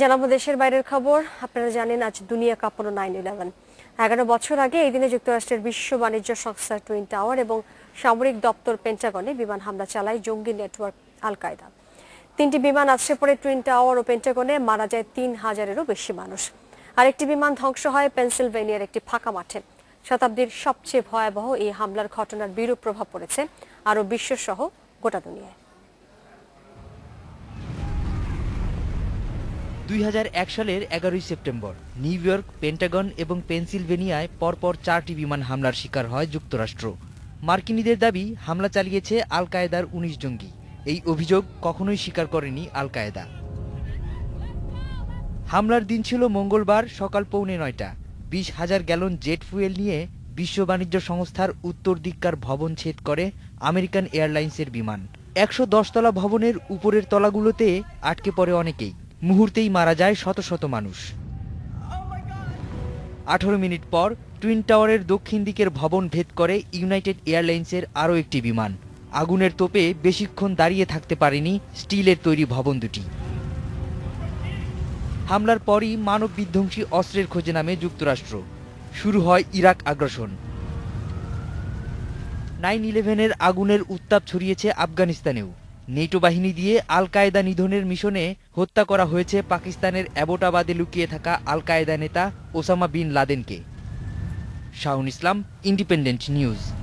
জানাব দেশের বাইরের খবর। আপনারা জানেন, আজ দুনিয়া কাঁপানো নাইন ইলেভেন এগারো বছর আগে এই দিনে যুক্তরাষ্ট্রের বিশ্ব বাণিজ্য সংস্থা টুইন টাওয়ার এবং সামরিক দপ্তর পেন্টাগনে বিমান হামলা চালায় জঙ্গি নেটওয়ার্ক আল কায়দা তিনটি বিমান আছড়ে পরে টুইন টাওয়ার ও পেন্টাগনে, মারা যায় তিন হাজারেরও বেশি মানুষ। আরেকটি বিমান ধ্বংস হয় পেনসিলভেনিয়ার একটি ফাঁকা মাঠে। শতাব্দীর সবচেয়ে ভয়াবহ এই হামলার ঘটনার বিরূপ প্রভাব পড়েছে আরও বিশ্বসহ গোটা দুনিয়ায়। দুই হাজার এক সালের এগারোই সেপ্টেম্বর, নিউ ইয়র্ক, পেন্টাগন এবং পেনসিলভেনিয়ায় পরপর চারটি বিমান হামলার শিকার হয় যুক্তরাষ্ট্র। মার্কিনীদের দাবি, হামলা চালিয়েছে আল কায়েদার উনিশ জঙ্গি। এই অভিযোগ কখনোই স্বীকার করেনি আল কায়েদা হামলার দিন ছিল মঙ্গলবার সকাল পৌনে নয়টা। বিশ হাজার গ্যালন জেট ফুয়েল নিয়ে বিশ্ব বাণিজ্য সংস্থার উত্তর দিককার ভবন ছেদ করে আমেরিকান এয়ারলাইন্সের বিমান। একশো তলা ভবনের উপরের তলাগুলোতে আটকে পড়ে অনেকেই। মুহূর্তেই মারা যায় শত শত মানুষ। আঠারো মিনিট পর টুইন টাওয়ারের দক্ষিণ দিকের ভবন ভেদ করে ইউনাইটেড এয়ারলাইন্সের আরও একটি বিমান। আগুনের তোপে বেশিক্ষণ দাঁড়িয়ে থাকতে পারেনি স্টিলের তৈরি ভবন দুটি। হামলার পরই মানব বিধ্বংসী অস্ত্রের খোঁজে নামে যুক্তরাষ্ট্র। শুরু হয় ইরাক আগ্রাসন। নাইন ইলেভেনের আগুনের উত্তাপ ছড়িয়েছে আফগানিস্তানেও। নেটো বাহিনী দিয়ে আল কায়দা নিধনের মিশনে হত্যা করা হয়েছে পাকিস্তানের অ্যাবোটাবাদে লুকিয়ে থাকা আল কায়দা নেতা Osama bin লাদেনকে। Shahun Islam, Independent News.